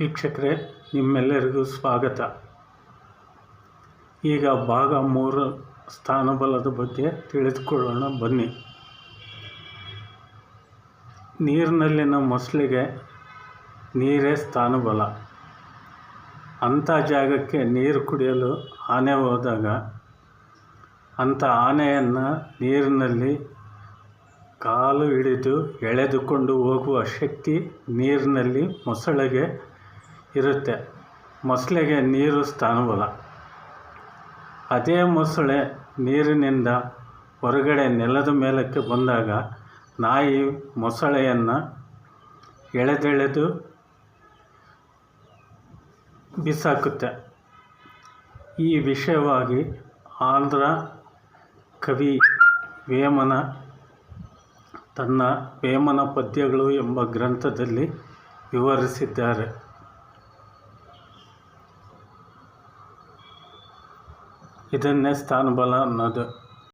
ವೀಕ್ಷಕರೇ, ನಿಮ್ಮೆಲ್ಲರಿಗೂ ಸ್ವಾಗತ. ಈಗ ಭಾಗ ಮೂರು ಸ್ಥಾನಬಲದ ಬಗ್ಗೆ ತಿಳಿದುಕೊಳ್ಳೋಣ. ಬನ್ನಿ. ನೀರಿನಲ್ಲಿನ ಮೊಸಳಿಗೆ ನೀರೇ ಸ್ಥಾನಬಲ. ಅಂಥ ಜಾಗಕ್ಕೆ ನೀರು ಕುಡಿಯಲು ಆನೆ ಹೋದಾಗ ಅಂಥ ಆನೆಯನ್ನು ನೀರಿನಲ್ಲಿ ಕಾಲು ಹಿಡಿದು ಎಳೆದುಕೊಂಡು ಹೋಗುವ ಶಕ್ತಿ ನೀರಿನಲ್ಲಿ ಮೊಸಳೆಗೆ ಇರುತ್ತೆ. ಮೊಸಳೆಗೆ ನೀರು ಸ್ಥಾನಬಲ. ಅದೇ ಮೊಸಳೆ ನೀರಿನಿಂದ ಹೊರಗಡೆ ನೆಲದ ಮೇಲಕ್ಕೆ ಬಂದಾಗ ನಾಯಿ ಮೊಸಳೆಯನ್ನು ಎಳೆದೆಳೆದು ಬಿಸಾಕುತ್ತೆ. ಈ ವಿಷಯವಾಗಿ ಆಂಧ್ರ ಕವಿ ವೇಮನ ತನ್ನ ವೇಮನ ಪದ್ಯಗಳು ಎಂಬ ಗ್ರಂಥದಲ್ಲಿ ವಿವರಿಸಿದ್ದಾರೆ. ಇದನ್ನೇ ಸ್ಥಾನಬಲ ಅನ್ನೋದು